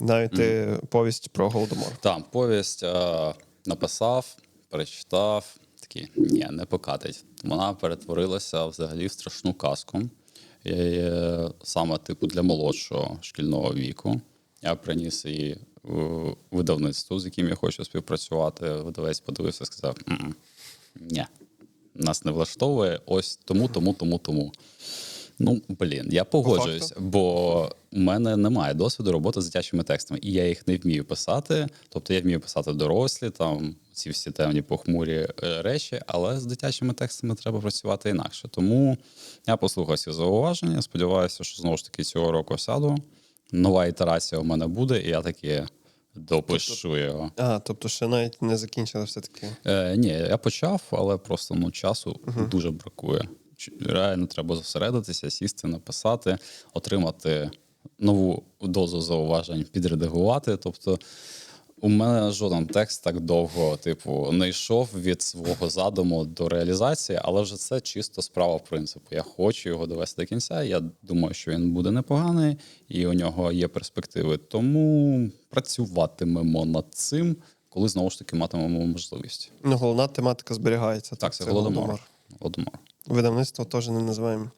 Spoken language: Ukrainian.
Навіть ти повість про голодомор. Там повість е, написав, перечитав. Такий, ні, не покатить. Вона перетворилася взагалі в страшну казку. І, е, саме типу для молодшого шкільного віку. Я приніс її в видавництво, з яким я хочу співпрацювати. Видавець подивився і сказав: ні, нас не влаштовує ось тому, тому, тому, тому. Ну, блін, я погоджуюсь, бо у мене немає досвіду роботи з дитячими текстами, і я їх не вмію писати. Тобто я вмію писати дорослі, там ці всі темні похмурі е, речі, але з дитячими текстами треба працювати інакше. Тому я послухав ці зауваження. Сподіваюся, що знову ж таки цього року сяду. Нова ітерація у мене буде, і я таки допишу його. А, тобто ще навіть не закінчили все-таки. Е, ні, я почав, але просто ну, часу дуже бракує. Реально треба зосередитися, сісти, написати, отримати нову дозу зауважень, підредагувати. Тобто, у мене жоден текст так довго, типу, не йшов від свого задуму до реалізації, але вже це чисто справа принципу. Я хочу його довести до кінця. Я думаю, що він буде непоганий, і у нього є перспективи. Тому працюватимемо над цим, коли знову ж таки матимемо можливість. Ну, головна тематика зберігається. Так, це голодомор. Голодомор. Видавництво теж не називаємо.